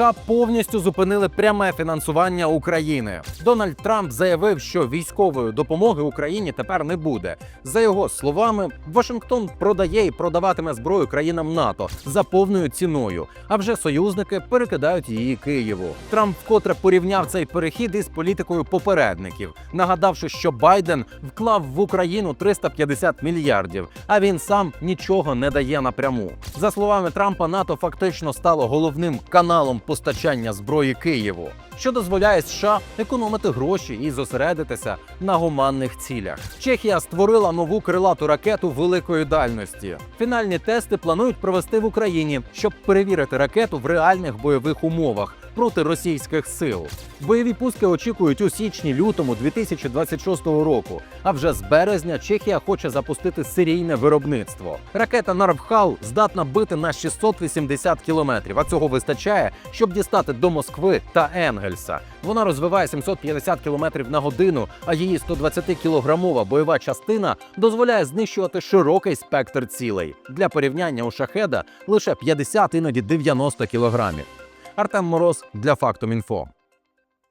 США повністю зупинили пряме фінансування України. Дональд Трамп заявив, що військової допомоги Україні тепер не буде. За його словами, Вашингтон продає і продаватиме зброю країнам НАТО за повною ціною. А вже союзники перекидають її Києву. Трамп вкотре порівняв цей перехід із політикою попередників, нагадавши, що Байден вклав в Україну 350 мільярдів, а він сам нічого не дає напряму. За словами Трампа, НАТО фактично стало головним каналом постачання зброї Києву, що дозволяє США економити гроші і зосередитися на гуманних цілях. Чехія створила нову крилату ракету великої дальності. Фінальні тести планують провести в Україні, щоб перевірити ракету в реальних бойових умовах проти російських сил. Бойові пуски очікують у січні-лютому 2026 року. А вже з березня Чехія хоче запустити серійне виробництво. Ракета Нарвхал здатна бити на 680 кілометрів, а цього вистачає, щоб дістати до Москви та Енгельса. Вона розвиває 750 кілометрів на годину, а її 120-кілограмова бойова частина дозволяє знищувати широкий спектр цілей. Для порівняння у шахеда лише 50, іноді 90 кілограмів. Артем Мороз для фактом Інфо.